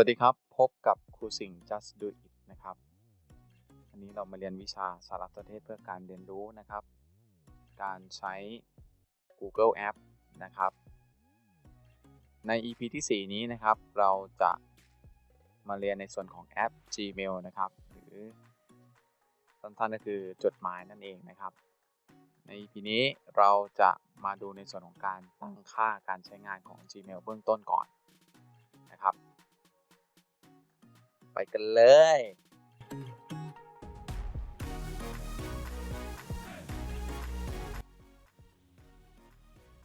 วัสดีครับ พบกับครูสิงห์ just do it นะครับ อันนี้เรามาเรียนวิชาสารสนเทศเพื่อการเรียนรู้นะครับ การใช้ Google App นะครับ ใน EP ที่ 4 นี้นะครับ เราจะมาเรียนในส่วนของแอป Gmail นะครับ หรือสั้นๆก็คือจดหมายนั่นเองนะครับ ใน EP นี้เราจะมาดูในส่วนของการตั้งค่าการใช้งานของ Gmail เบื้องต้นก่อนนะครับ ไปกันเลย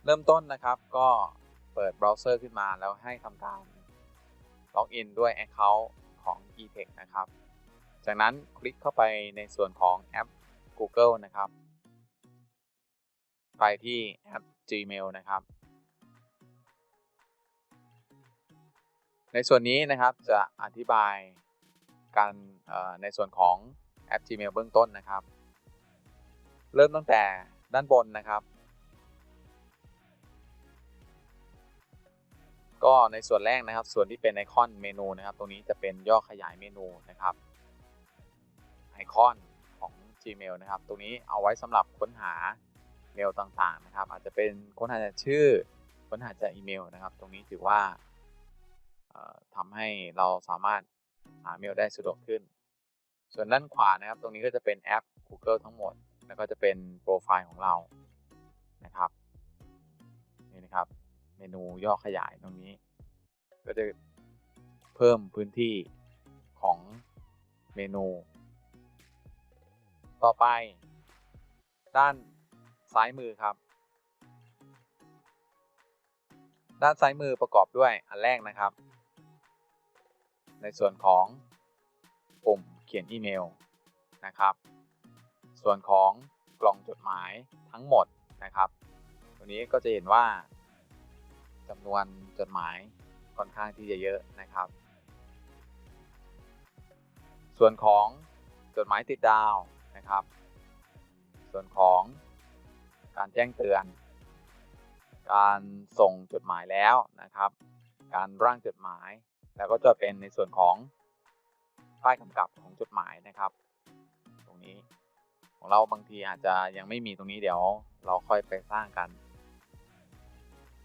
เริ่มต้นนะครับก็เปิดเบราว์เซอร์ขึ้นมาแล้วให้ทำการล็อกอินด้วย Account ของ eTech นะครับ จากนั้นคลิกเข้าไปในส่วนของแอป Google นะครับ ไปที่แอป Gmail นะครับ ในส่วนนี้นะครับจะอธิบายการในส่วนของแอป Gmail เบื้องต้นนะครับ เริ่มตั้งแต่ด้านบนนะครับ ก็ในส่วนแรกนะครับ ส่วนที่เป็นไอคอนเมนูนะครับ ตรงนี้จะเป็นย่อขยายเมนูนะครับไอคอนของ Gmail นะครับ ตรงนี้เอาไว้สำหรับค้นหาเมลต่างๆนะครับ อาจจะเป็นค้นหาจากชื่อค้นหาจากอีเมลนะครับ ตรงนี้ถือว่า ทำให้เราสามารถหาเมลได้สะดวกขึ้น ส่วนด้านขวานะครับ ตรงนี้ก็จะเป็นแอป Google ทั้งหมด แล้วก็จะเป็นโปรไฟล์ของเรานะครับนี่นะครับ เมนูย่อขยายตรงนี้ ก็จะเพิ่มพื้นที่ของเมนู ต่อไป ด้านซ้ายมือครับ ด้านซ้ายมือประกอบด้วยอันแรกนะครับ ในส่วนของปุ่มเขียนอีเมลนะครับ ส่วนของกล่องจดหมายทั้งหมดนะครับ ตัวนี้ก็จะเห็นว่าจำนวนจดหมายค่อนข้างที่จะเยอะนะครับ ส่วนของจดหมายติดดาวนะครับ ส่วนของการแจ้งเตือน การส่งจดหมายแล้วนะครับ การร่างจดหมาย แล้วก็จะเป็นในส่วนของป้ายกำกับของจดหมายนะครับ ตรงนี้ของเราบางทีอาจจะยังไม่มีตรงนี้เดี๋ยวเราค่อยไปสร้างกัน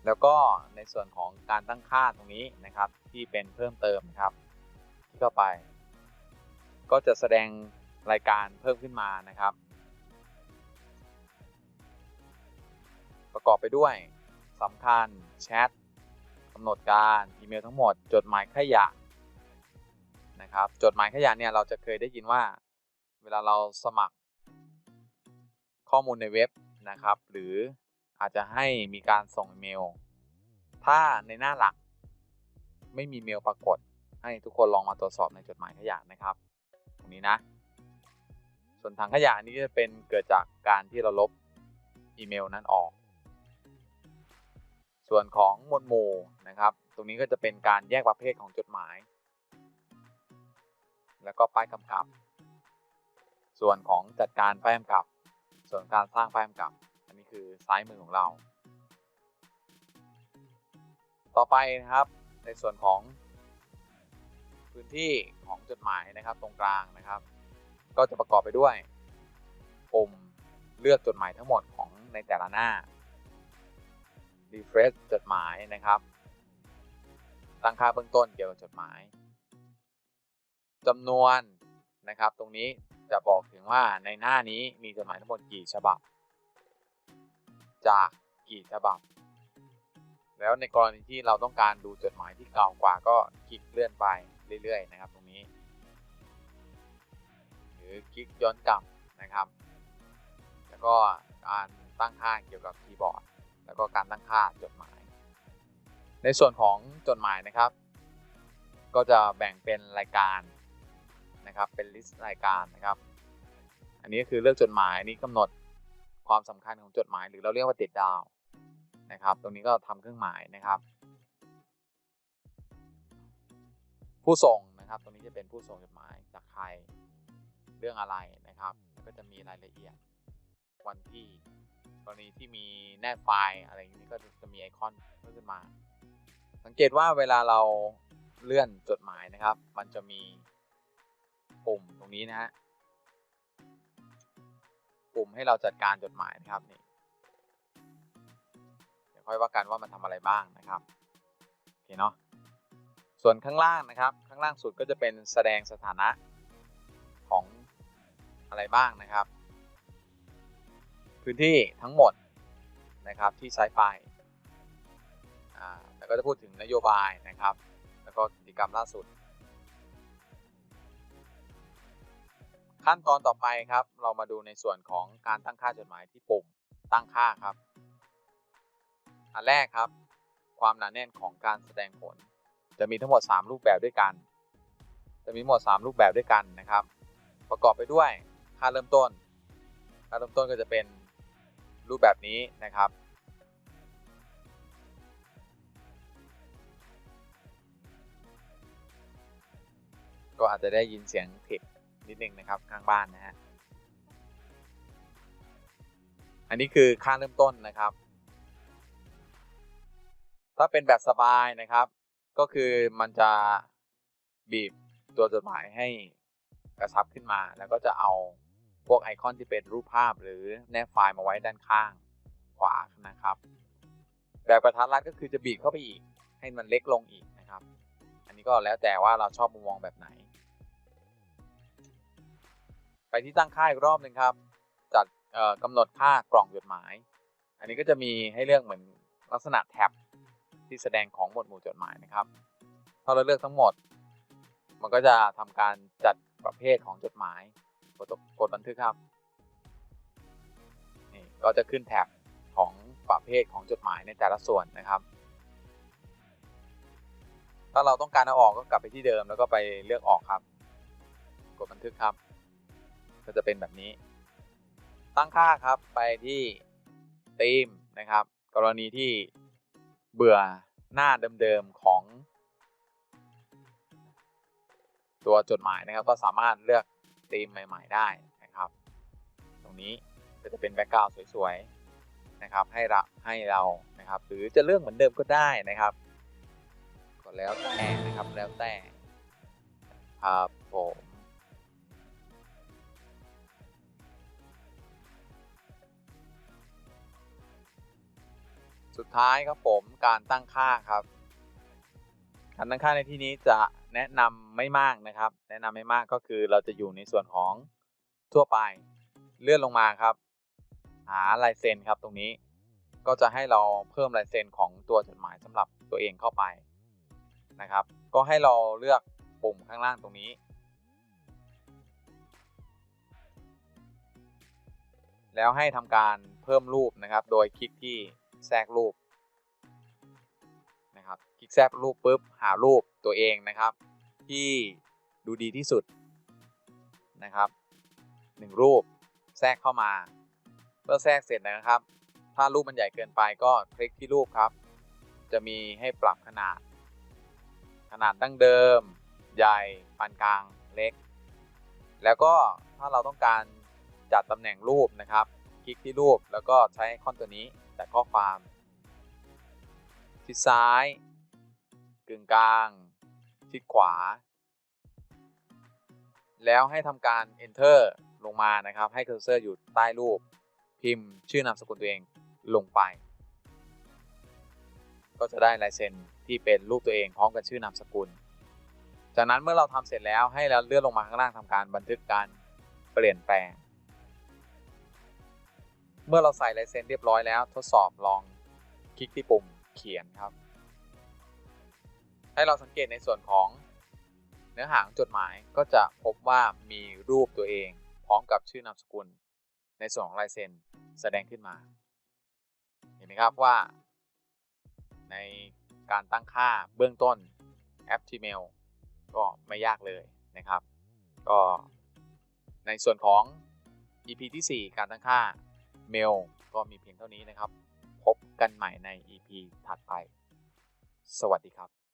แล้วก็ในส่วนของการตั้งค่าตรงนี้นะครับ ที่เป็นเพิ่มเติมครับที่เข้าไป ก็จะแสดงรายการเพิ่มขึ้นมานะครับ ประกอบไปด้วยสำคัญแชท กำหนดการอีเมลทั้งหมด จดหมายขยะนะครับ จดหมายขยะเนี่ยเราจะเคยได้ยินว่า เวลาเราสมัครข้อมูลในเว็บนะครับ หรืออาจจะให้มีการส่งอีเมล ถ้าในหน้าหลัก ไม่มีเมลปรากฏ ให้ทุกคนลองมาตรวจสอบในจดหมายขยะนะครับ ตรงนี้นะ ส่วนถังขยะนี้จะเป็นเกิดจากการที่เราลบอีเมลนั้นออก ส่วนของหมวดหมู่นะครับ ตรงนี้ก็จะเป็นการแยกประเภทของจดหมาย แล้วก็ป้ายกำกับ ส่วนของจัดการป้ายกำกับ ส่วนการสร้างป้ายกำกับ อันนี้คือซ้ายมือของเรา ต่อไปนะครับในส่วนของพื้นที่ของจดหมายนะครับตรงกลางนะครับ ก็จะประกอบไปด้วยปุ่มเลือกจดหมายทั้งหมดของในแต่ละหน้า refresh จดหมายนะครับ ตั้งค่าเบื้องต้นเกี่ยวกับจดหมายจำนวนนะครับ ตรงนี้จะบอกถึงว่าในหน้านี้มีจดหมายทั้งหมดกี่ฉบับ จากกี่ฉบับ แล้วในกรณีที่เราต้องการดูจดหมายที่เก่ากว่าก็คลิกเลื่อนไปเรื่อยๆนะครับ ตรงนี้ หรือคลิกย้อนกลับนะครับ แล้วก็การตั้งค่าเกี่ยวกับคีย์บอร์ด แล้วก็การตั้งค่าจดหมาย ในส่วนของจดหมายนะครับ ก็จะแบ่งเป็นรายการนะครับเป็นลิสต์รายการนะครับ อันนี้ก็คือเลือกจดหมายนี้กำหนดความสำคัญของจดหมาย หรือเราเรียกว่าติดดาวนะครับ ตรงนี้ก็ทำเครื่องหมายนะครับ ผู้ส่งนะครับ ตรงนี้จะเป็นผู้ส่งจดหมายจากใครเรื่องอะไรนะครับ ก็จะมีรายละเอียดวันที่ กรณีที่มีแนบไฟล์อะไรอย่างนี้ก็จะมีไอคอนเพิ่มขึ้นมา สังเกตว่าเวลาเราเลื่อนจดหมายนะครับ มันจะมีปุ่มตรงนี้นะฮะปุ่มให้เราจัดการจดหมายนะครับนี่เดี๋ยวค่อยว่ากันว่ามันทำอะไรบ้างนะครับโอเคเนาะส่วนข้างล่างนะครับ ข้างล่างสุดก็จะเป็นแสดงสถานะของอะไรบ้างนะครับ พื้นที่ทั้งหมดนะครับที่ใช้ไปแล้วก็จะพูดถึงนโยบายนะครับ แล้วก็กิจกรรมล่าสุด ขั้นตอนต่อไปครับ เรามาดูในส่วนของการตั้งค่าจดหมายที่ปุ่มตั้งค่าครับ อันแรกครับ ความหนาแน่นของการแสดงผล จะมีทั้งหมด 3 รูปแบบด้วยกัน จะมีทั้งหมด 3 รูปแบบด้วยกันนะครับ ประกอบไปด้วยค่าเริ่มต้น ค่าเริ่มต้นก็จะเป็น รูปแบบนี้นะครับ ก็อาจจะได้ยินเสียงเทคนิดนึงนะครับข้างบ้านนะฮะอันนี้คือค่าเริ่มต้นนะครับ ถ้าเป็นแบบสบายนะครับ ก็คือมันจะบีบตัวจดหมายให้กระชับขึ้นมาแล้วก็จะเอา พวกไอคอนที่เป็นรูปภาพหรือแนบไฟล์มาไว้ด้านข้างขวานะครับ แบบกระทัดรัดก็คือจะบีบเข้าไปอีก ให้มันเล็กลงอีกนะครับ อันนี้ก็แล้วแต่ว่าเราชอบมุมมองแบบไหน ไปที่ตั้งค่าอีกรอบหนึ่งครับ จัดกำหนดค่ากล่องจดหมาย อันนี้ก็จะมีให้เลือกเหมือนลักษณะแท็บที่แสดงของหมวดหมู่จดหมายนะครับถ้าเราเลือกทั้งหมด มันก็จะทำการจัดประเภทของจดหมาย กดกดบันทึกครับนี่ก็จะขึ้นแท็บของประเภทของจดหมายในแต่ละส่วนนะครับ ถ้าเราต้องการเอาออกก็กลับไปที่เดิมแล้วก็ไปเลือกออกครับ กดบันทึกครับ ก็จะเป็นแบบนี้ ตั้งค่าครับไปที่ธีมนะครับ กรณีที่เบื่อหน้าเดิมๆของ ตัวจดหมายนะครับก็สามารถเลือก ธีมใหม่ ๆ ได้นะครับ ตรงนี้ก็จะเป็นแบ็กกราวด์สวยๆนะครับให้เราให้เรานะครับ หรือจะเลือกเหมือนเดิมก็ได้นะครับก็แล้วแต่นะครับแล้วแต่ครับผมสุดท้ายครับผมการตั้งค่าครับ การตั้งค่าในที่นี้จะแนะนำไม่มากนะครับ แนะนำไม่มากก็คือเราจะอยู่ในส่วนของทั่วไปเลื่อนลงมาครับ หาลายเซ็นครับตรงนี้ก็จะให้เราเพิ่มลายเซ็นของตัวจดหมายสำหรับตัวเองเข้าไปนะครับ ก็ให้เราเลือกปุ่มข้างล่างตรงนี้ แล้วให้ทำการเพิ่มรูปนะครับ โดยคลิกที่แทรกรูป ลิกแทรกรูปปุ๊บหารูปตัวเองนะครับ ที่ดูดีที่สุดนะครับหนึ่งรูปแทรกเข้ามาเมื่อแทรกเสร็จนะครับ ถ้ารูปมันใหญ่เกินไปก็คลิกที่รูปครับ จะมีให้ปรับขนาด ขนาดดั้งเดิม ใหญ่ปานกลางเล็ก แล้วก็ถ้าเราต้องการจัดตำแหน่งรูปนะครับ คลิกที่รูปแล้วก็ใช้ไอคอนตัวนี้แต่ข้อความทิศซ้าย กลางทิศขวา แล้วให้ทำการ enter ลงมานะครับ ให้เคอร์เซอร์อยู่ใต้รูป พิมพ์ชื่อนามสกุลตัวเองลงไป ก็จะได้ลายเซ็นที่เป็นรูปตัวเองพร้อมกับชื่อนามสกุล จากนั้นเมื่อเราทำเสร็จแล้วให้เราเลื่อนลงมาข้างล่างทำการบันทึกการเปลี่ยนแปลง เมื่อเราใส่ลายเซ็นเรียบร้อยแล้วทดสอบลองคลิกที่ปุ่มเขียนครับ ให้เราสังเกตในส่วนของเนื้อหาจดหมายก็จะพบว่ามีรูปตัวเอง พร้อมกับชื่อนามสกุล ในส่วนของลายเซ็นแสดงขึ้นมา เห็นไหมครับว่า ในการตั้งค่าเบื้องต้นแอป Gmail ก็ไม่ยากเลยนะครับ ก็ในส่วนของ EP ที่ 4 การตั้งค่าเมลก็มีเพียงเท่านี้นะครับ พบกันใหม่ใน EP ถัดไป สวัสดีครับ